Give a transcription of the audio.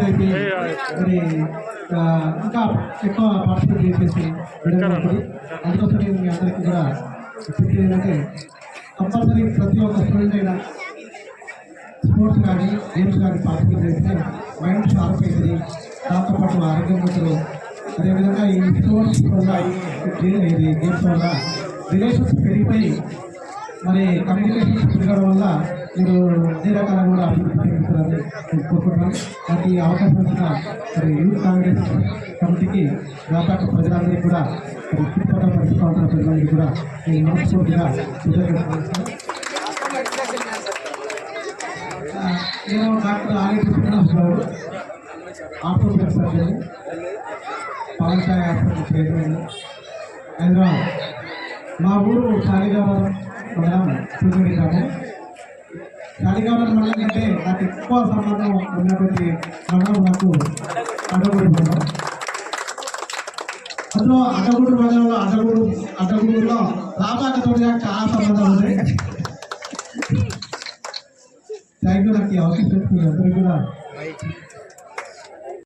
అయితే మరి ఆ, ఇంకా ఎక్కువ పార్టిసిపేట్ చేసేసి ఉంటుంది అందుకోసం నేను మీ అందరికీ కూడా చెప్పేది ఏంటంటే కంపల్సరీ ప్రతి ఒక్క స్టూడెంట్ అయినా స్పోర్ట్స్ కానీ గేమ్స్ కానీ పార్టిసిపేట్ చేస్తే మైండ్ షార్ప్ అవుతుంది. దాంతోపాటు ఆరోగ్యం ఉంటుంది. అదేవిధంగా ఈ స్పోర్ట్స్ వల్ల ఇది గేమ్స్ వల్ల రిలేషన్స్ పెరిగిపోయి మరి కమ్యూనికేషన్ పెరగడం వల్ల మీరు అన్ని రకాల కూడా అభివృద్ధి నేను కోరుకుంటున్నాను నాకు ఈ అవకాశం ఇచ్చిన మరి యూత్ కాంగ్రెస్ కమిటీకి వ్యాపార ప్రజలందరికీ కూడా మరి చుట్టుపక్కల పరిస్థితుల ప్రజలందరికీ కూడా నేను మనస్ఫూర్తిగా నేను doctor Alaya Srinivas Goud orthopedic surgeon Pavan Sai hospital chairman Hyderabad. మా ఊరు శాలిగావరం శాలిగావరం మండలం అంటే నాకు ఎక్కువ సంబంధం ఉన్నటువంటి మండలం నాకు అడ్డగూడు మండలం అందులో అడ్డగూడు మండలంలో అడ్డగూడు అడ్డగూడులో రాబాకతో చాలా సంబంధం ఉంది. థ్యాంక్ యూ నాకు ఈ అవకాశం అందరూ కూడా.